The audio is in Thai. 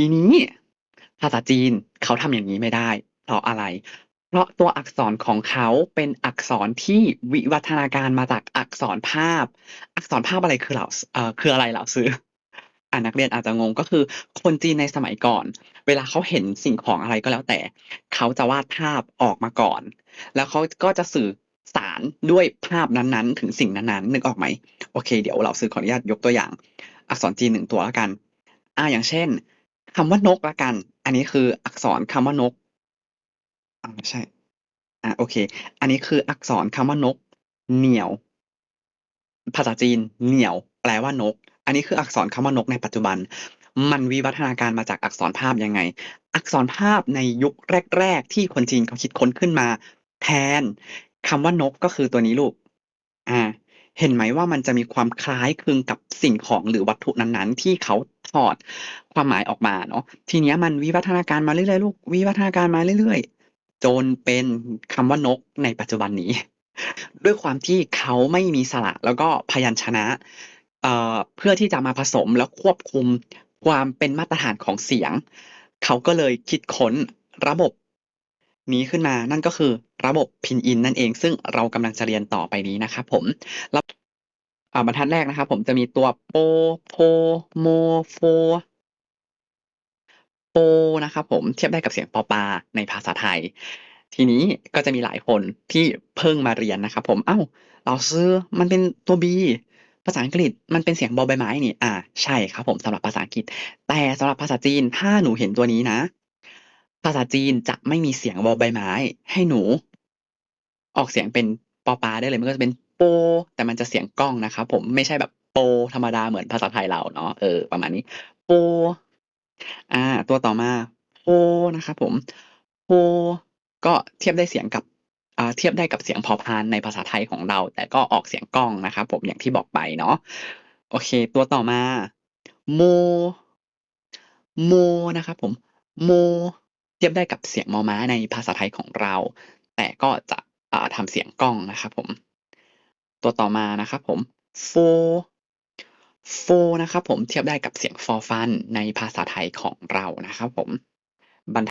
ทีนี้ภาษาจีนเขาทำอย่างนี้ไม่ได้ เพราะอะไร เพราะตัวอักษรของเขาเป็นอักษรที่วิวัฒนาการมาจากอักษรภาพ อักษรภาพอะไรคือเหล่าเอ่อคืออะไรเหล่าซื้อ?อ่านักเรียนอาจจะงงก็คือ คนจีนในสมัยก่อน เวลาเขาเห็นสิ่งของอะไรก็แล้วแต่ เขาจะวาดภาพออกมาก่อน แล้วเขาก็จะสื่อสารด้วยภาพนั้นๆ ถึงสิ่งนั้นๆนึกออกไหม?โอเค เดี๋ยวเหล่าซื้อขออนุญาตยกตัวอย่าง อักษรจีน1ตัวแล้วกัน อ่าอย่างเช่น คำว่านกล้วกัน อันนี้คืออักษรคำว่านกอาไม่ใช่ อ่าโอเค อันนี้คืออักษรคำว่านก เหนียว ภาษาจีน เหนียว แปลว่านก อันนี้คืออักษรคำว่านกในปัจจุบัน มันวิวัฒนาการมาจากอักษรภาพยังไง?อักษรภาพในยุคแรก ๆ ที่คนจีนเขาคิดค้นขึ้นมา แทนคำว่านกก็คือตัวนี้ลูก อ่า เห็นไหมว่ามันจะมีความคล้ายคลึงกับสิ่งของหรือวัตถุนั้นๆ ที่เขาถอดความหมายออกมาเนาะทีเนี้ยมันวิวัฒนาการมาเรื่อยๆลูกวิวัฒนาการมาเรื่อยๆ จนเป็นคำว่านกในปัจจุบันนี้ ด้วยความที่เขาไม่มีสระแล้วก็พยัญชนะเอ่อเพื่อที่จะมาผสมแล้วควบคุมความเป็นมาตรฐานของเสียง เขาก็เลยคิดค้นระบบ นี้ขึ้นมา นั่นก็คือระบบพินยินนั่นเอง ซึ่งเรากำลังจะเรียนต่อไปนี้นะครับผมแล้วบรรทัดแรกนะครับผมจะมีตัวโปโพโมโฟโปนะครับผมเทียบได้กับเสียงปอปาในภาษาไทย ทีนี้ก็จะมีหลายคนที่เพิ่งมาเรียนนะครับผมเ"อ้าเหล่าซื้อมันเป็นตัว B ภาษาอังกฤษมันเป็นเสียงบอใบไม้นี่"อ่า ใช่ครับผมสำหรับภาษาอังกฤษ แต่สำหรับภาษาจีน ถ้าหนูเห็นตัวนี้นะ ภาษาจีนจะไม่มีเสียงบอใบไม้ ให้หนู ออกเสียงเป็นปอปาได้เลยมันก็จะเป็นโป แต่มันจะเสียงกล้องนะครับผมไม่ใช่แบบโป ธรรมดาเหมือนภาษาไทยเราเนาะเออประมาณนี้ โปอาตัวต่อมาโพนะครับผมโพก็เทียบได้เสียงกับอ่าเทียบได้กับเสียงพอพานในภาษาไทยของเรา แต่ก็ออกเสียงกล้องนะครับผมอย่างที่บอกไปเนาะโอเค ตัวต่อมาโมโมนะครับผมโม เทียบได้กับเสียงมอม้าในภาษาไทยของเรา แต่ก็จะทำเสียงก้องนะครับผม ตัวต่อมานะครับผมโฟโฟนะครับผมเทียบได้กับเสียงฟอฟันในภาษาไทยของเรานะครับผมบรร